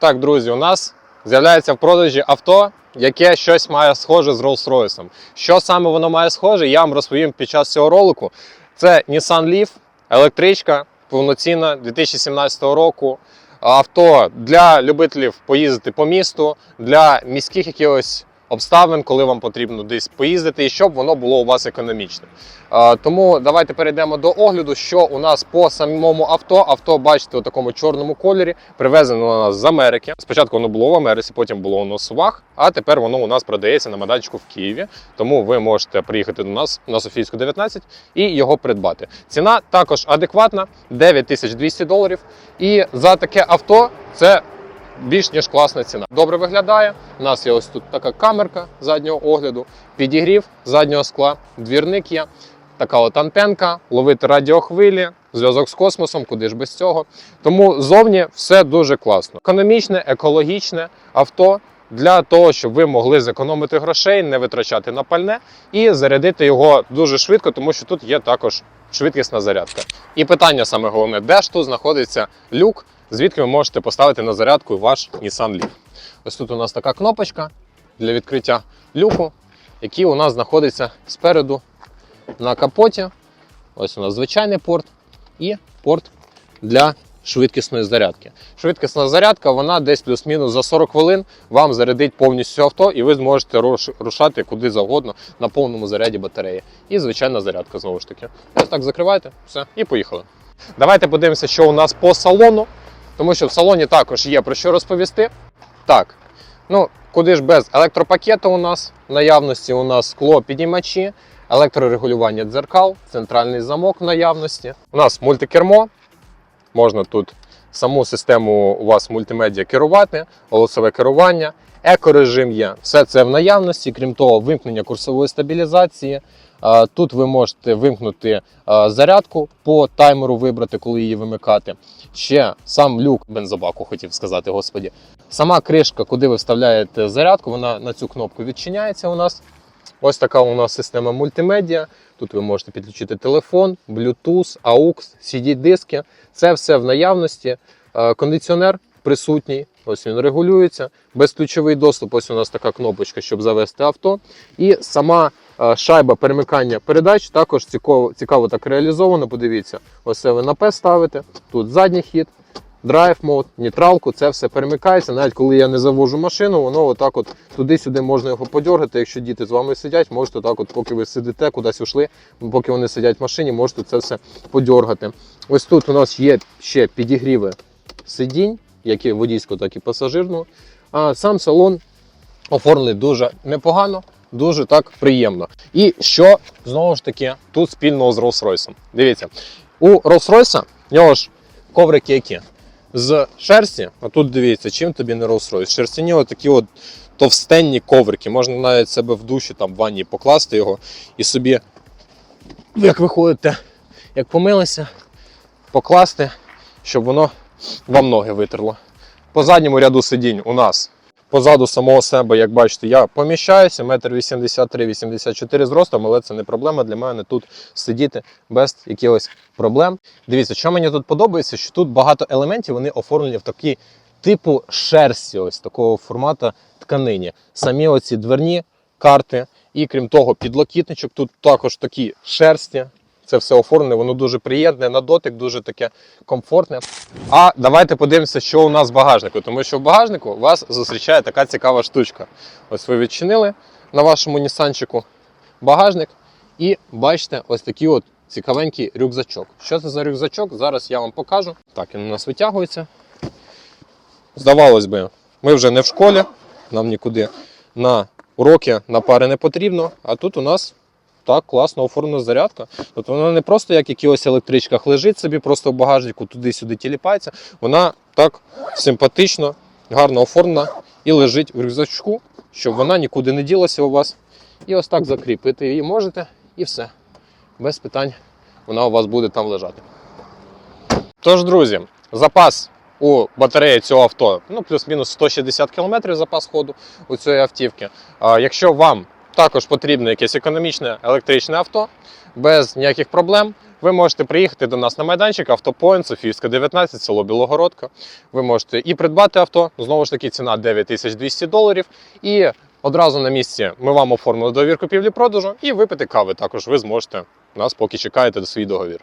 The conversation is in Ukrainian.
Так, друзі, у нас з'являється в продажі авто, яке щось має схоже з Rolls-Royce. Що саме воно має схоже, я вам розповім під час цього ролику. Це Nissan Leaf, електричка, повноцінна 2017 року. Авто для любителів поїздити по місту, для міських якихось обставин, коли вам потрібно десь поїздити, і щоб воно було у вас економічним. Е, Тому давайте перейдемо до огляду, що у нас по самому авто. Авто, бачите, у такому чорному кольорі, привезено у нас з Америки. Спочатку воно було в Америці, потім було у нас у Вах, а тепер воно у нас продається на майданчику в Києві. Тому ви можете приїхати до нас на Софійську 19 і його придбати. Ціна також адекватна 9200 доларів. І за таке авто це більш ніж класна ціна. Добре виглядає. У нас є ось тут така камерка заднього огляду, підігрів заднього скла, двірник є, така от антенка, ловити радіохвилі, зв'язок з космосом, куди ж без цього. Тому зовні все дуже класно. Економічне, екологічне авто. Для того, щоб ви могли зекономити грошей, не витрачати на пальне і зарядити його дуже швидко, тому що тут є також швидкісна зарядка. І питання саме головне, де ж тут знаходиться люк, звідки ви можете поставити на зарядку ваш Nissan Leaf. Ось тут у нас така кнопочка для відкриття люку, який у нас знаходиться спереду на капоті. Ось у нас звичайний порт і порт для швидкісної зарядки. Швидкісна зарядка, вона десь плюс-мінус за 40 хвилин вам зарядить повністю авто, і ви зможете рушати куди завгодно на повному заряді батареї. І звичайна зарядка знову ж таки. Ось так закриваєте, все, і поїхали. Давайте подивимося, що у нас по салону, тому що в салоні також є про що розповісти. Так, ну куди ж без електропакету у нас в наявності у нас скло піднімачі, електрорегулювання дзеркал, центральний замок в наявності. У нас мультикермо. Можна тут саму систему у вас мультимедіа керувати, голосове керування, екорежим є. Все це в наявності. Крім того, вимкнення курсової стабілізації. Тут ви можете вимкнути зарядку по таймеру, вибрати, коли її вимикати. Ще сам люк бензобаку, хотів сказати, господі. Сама кришка, куди ви вставляєте зарядку, вона на цю кнопку відчиняється у нас. Ось така у нас система мультимедіа. Тут ви можете підключити телефон, Bluetooth, AUX, CD-диски. Це все в наявності. Кондиціонер присутній. Ось він регулюється. Безключовий доступ. Ось у нас така кнопочка, щоб завести авто. І сама е, шайба перемикання передач також цікаво, цікаво так реалізовано. Подивіться, ось це ви на П ставите. Тут задній хід, драйв мод, нейтралку, це все перемикається. Навіть коли я не завожу машину, воно отак от туди-сюди можна його подергати. Якщо діти з вами сидять, можете так, от, поки ви сидите, кудись ушли, поки вони сидять в машині, можете це все подергати. Ось тут у нас є ще підігріви сидінь, як і водійського, так і пасажирного. А сам салон оформлений дуже непогано, дуже так приємно. І що знову ж таки тут спільного з Rolls-Royce? Дивіться, у Rolls-Royce нього ж коврики які? З шерсті, а тут дивіться, чим тобі не Rolls-Royce. Шерстяні отакі от товстенні коврики. Можна навіть себе в душі там в ванні покласти його і собі, як виходите, як помилися, покласти, щоб воно вам ноги витерло. По задньому ряду сидінь у нас позаду самого себе, як бачите, я поміщаюся, 1,83-84 зростом, але це не проблема для мене тут сидіти без якихось проблем. Дивіться, що мені тут подобається, що тут багато елементів вони оформлені в такі типу шерсті, ось такого формату тканині. Самі оці дверні карти, і крім того, підлокітничок тут також такі шерсті. Це все оформлене, воно дуже приємне на дотик, дуже таке комфортне. А давайте подивимося, що у нас в багажнику. Тому що в багажнику вас зустрічає така цікава штучка. Ось ви відчинили на вашому нісанчику багажник і бачите ось такий от цікавенький рюкзачок. Що це за рюкзачок? Зараз я вам покажу. Так, він у нас витягується. Здавалось би, ми вже не в школі, нам нікуди на уроки на пари не потрібно. А тут у нас так класно оформлена зарядка. Тобто вона не просто як якихось електричках лежить собі, просто в багажнику туди-сюди тіліпається. Вона так симпатично, гарно оформлена і лежить в рюкзачку, щоб вона нікуди не ділася у вас. І ось так закріпити її можете, і все. Без питань вона у вас буде там лежати. Тож, друзі, запас у батареї цього авто ну, плюс-мінус 160 км запас ходу у цієї автівки. А, якщо вам також потрібне якесь економічне електричне авто без ніяких проблем. Ви можете приїхати до нас на майданчик Автопоінт, Софіївська 19, село Білогородка. Ви можете і придбати авто. Знову ж таки, ціна 9200 доларів. І одразу на місці ми вам оформили договір купівлі-продажу і випити кави. Також ви зможете нас, поки чекаєте свій договір.